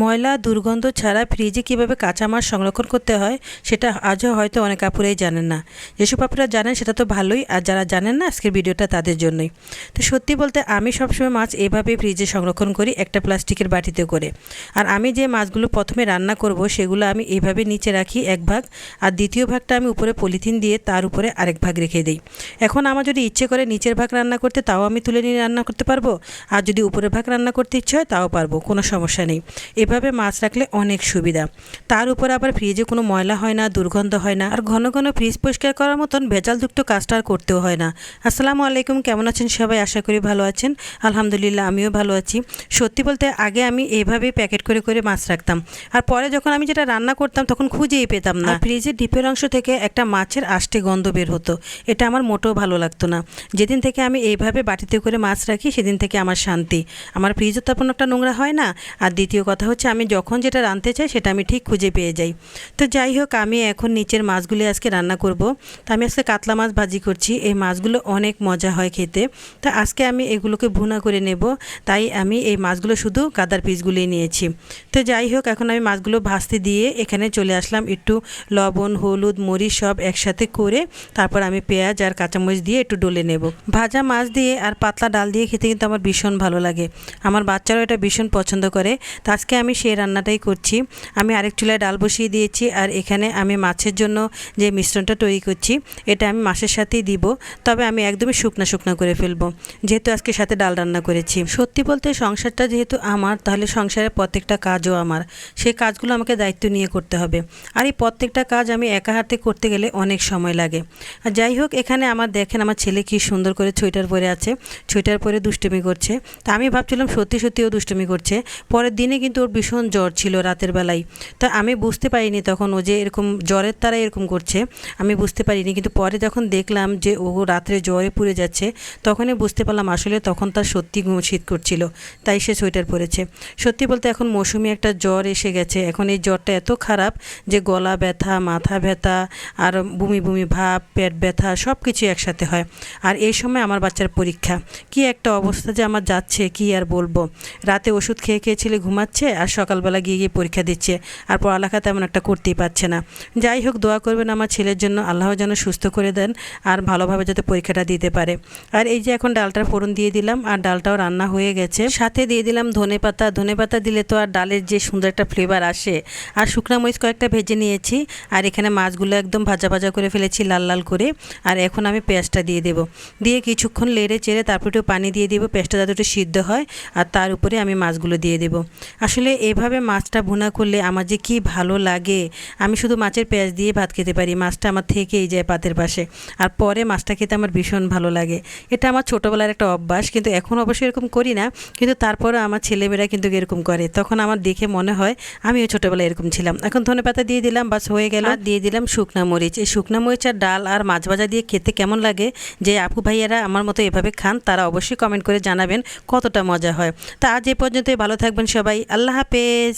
ময়লা, দুর্গন্ধ ছাড়া ফ্রিজে কীভাবে কাঁচা মাছ সংরক্ষণ করতে হয়, সেটা আজও হয়তো অনেক আপুরাই জানেন না। যেসব আপুরা জানেন, সেটা তো ভালোই, আর যারা জানেন না, আজকের ভিডিওটা তাদের জন্যই। তো সত্যি বলতে, আমি সবসময় মাছ এভাবে ফ্রিজে সংরক্ষণ করি, একটা প্লাস্টিকের বাটিতে করে। আর আমি যে মাছগুলো প্রথমে রান্না করব, সেগুলো আমি এইভাবে নিচে রাখি এক ভাগ, আর দ্বিতীয় ভাগটা আমি উপরে পলিথিন দিয়ে তার উপরে আরেক ভাগ রেখে দিই। এখন আমার যদি ইচ্ছে করে নিচের ভাগ রান্না করতে, তাও আমি তুলে নিয়ে রান্না করতে পারব, আর যদি উপরের ভাগ রান্না করতে ইচ্ছে হয়, তাও পারব, কোনো সমস্যা নেই। এভাবে মাছ রাখলে অনেক সুবিধা। তার উপর আবার ফ্রিজে কোনো ময়লা হয় না, দুর্গন্ধ হয় না, আর ঘন ঘন ফ্রিজ পরিষ্কার করার মতন ভেজালযুক্ত কাজটা আর করতেও হয় না। আসসালামু আলাইকুম, কেমন আছেন সবাই? আশা করি ভালো আছেন। আলহামদুলিল্লাহ, আমিও ভালো আছি। সত্যি বলতে আগে আমি এইভাবেই প্যাকেট করে করে মাছ রাখতাম। আর পরে যখন আমি যেটা রান্না করতাম, তখন খুঁজেই পেতাম না। ফ্রিজের ডিপের অংশ থেকে একটা মাছের আষ্টে গন্ধ বের হতো। এটা আমার মোটেও ভালো লাগতো না। যেদিন থেকে আমি এইভাবে বাটিতে করে মাছ রাখি, সেদিন থেকে আমার শান্তি। আমার ফ্রিজও তেমন একটা নোংরা হয় না। আর দ্বিতীয় কথা হচ্ছে আমি যখন যেটা রাঁধতে চাই সেটা আমি ঠিক খুঁজে পেয়ে যাই। তো যাই হোক, আমি এখন নিচের মাছগুলি আজকে রান্না করব। তো আমি আজকে কাতলা মাছ ভাজি করছি। এই মাছগুলো অনেক মজা হয় খেতে। তো আজকে আমি এগুলোকে ভুনা করে নেব। তাই আমি এই মাছগুলো শুধু গাদার পিসগুলোই নিয়েছি। তো যাই হোক, এখন আমি মাছগুলো ভাজতে দিয়ে এখানে চলে আসলাম একটু লবণ, হলুদ, মরিচ সব একসাথে করে তারপর আমি পেঁয়াজ আর কাঁচামরিচ দিয়ে একটু ডলে নেব। ভাজা মাছ দিয়ে আর পাতলা ডাল দিয়ে খেতে কিন্তু আমার ভীষণ ভালো লাগে। আমার বাচ্চারাও এটা ভীষণ পছন্দ করে। তো আজকে আমি সেই রান্নাটাই করছি। আমি আরেক চুলায় ডাল বসিয়ে দিয়েছি আর এখানে আমি মাছের জন্য যে মিশ্রণটা তৈরি করছি, এটা আমি মাছের সাথেই দিব। তবে আমি একদমই শুকনো শুকনো করে ফেলব, যেহেতু আজকে সাথে ডাল রান্না করেছি। সত্যি বলতে সংসারটা যেহেতু আমার, তাহলে সংসারের প্রত্যেকটা কাজও আমার। সেই কাজগুলো আমাকে দায়িত্ব নিয়ে করতে হবে। আর এই প্রত্যেকটা কাজ আমি একা হাতে করতে গেলে অনেক সময় লাগে। আর যাই হোক, এখানে আমার দেখেন আমার ছেলে কি সুন্দর করে সোয়েটার পরে আছে। সোয়েটার পরে দুষ্টুমি করছে। তা আমি ভাবছিলাম সত্যি সত্যি ও দুষ্টুমি করছে। পরের দিনে কিন্তু ওর ভীষণ জ্বর ছিল রাতের বেলায়। তা আমি বুঝতে পারিনি তখন ও যে এরকম জ্বরের তারা এরকম করছে, আমি বুঝতে পারিনি। কিন্তু পরে যখন দেখলাম যে ও রাত্রে জ্বরে পুড়ে যাচ্ছে, তখনই বুঝতে পারলাম আসলে তখন তার সত্যি শীত করছিল, তাই সে সোয়েটার পরেছে। সত্যি বলতে এখন মৌসুমি একটা জ্বর এসে গেছে। এখন এই জ্বরটা এত খারাপ যে গলা ব্যথা, মাথা ব্যথা, আর বমি বমি ভাব, পেট ব্যথা সব কিছু একসাথে হয়। আর এই সময় আমার বাচ্চার পরীক্ষা। কি একটা অবস্থা যে আমার যাচ্ছে, কি আর বলব? রাতে ওষুধ খেয়ে খেয়ে ছেলে ঘুমাচ্ছে আর সকালবেলা গিয়ে গিয়ে পরীক্ষা দিচ্ছে আর পড়ালেখা তেমন একটা করতেই পারছে না। যাই হোক, দোয়া করবেন আমার ছেলের জন্য, আল্লাহ যেন সুস্থ করে দেন আর ভালোভাবে যাতে পরীক্ষাটা দিতে পারে। আর এই যে এখন ডালটার ফোড়ন দিয়ে দিলাম আর ডালটাও রান্না হয়ে গেছে। সাথে দিয়ে দিলাম ধনে পাতা। ধনে পাতা দিলে তো আর ডালের যে সুন্দর একটা ফ্লেভার আসে। আর শুকনা মরিচ কয়েকটা ভেজে নিয়েছি আর এখানে মাছগুলো একদম ভাজা ভাজা করে ফেলেছি লাল লাল করে। আর এখন আমি পেঁয়াজটা দিয়ে দেবো। দিয়ে কিছুক্ষণ লেড়ে চেড়ে তারপর একটু পানি দিয়ে দেবো। পেঁয়াজটা যাতে একটু সিদ্ধ হয় আর তার উপরে আমি মাছগুলো দিয়ে দেবো। আসলে এভাবে মাছটা ভুনা করলে আমার যে কি ভালো লাগে? আমি শুধু মাছের পেঁয়াজ দিয়ে ভাত খেতে পারি, মাছটা আমার থেকেই যায় পাতের পাশে। আর পরে মাছটা খেতে আমার ভীষণ ভালো লাগে। এটা আমার ছোটোবেলার একটা অভ্যাস, কিন্তু এখন অবশ্যই এরকম করি না, কিন্তু তারপরে আমার ছেলেমেয়েরা কিন্তু এরকম করে। তখন আমার দেখে মনে হয়, আমিও ছোটোবেলায় এরকম ছিলাম। এখন ধনে পাতা দিয়ে দিলাম, বাস হয়ে গেল। আর দিয়ে দিলাম শুকনা মরিচ। এই শুকনা মরিচ আর ডাল আর মাছ ভাজা দিয়ে খেতে কেমন লাগে? যে আপু ভাইয়ারা আমার মতো এভাবে খান, তারা অবশ্যই কমেন্ট করে জানাবেন কতটা মজা হয়। তা আজ এ পর্যন্তই, ভালো থাকবেন সবাই। আল্লাহ হাফেজ।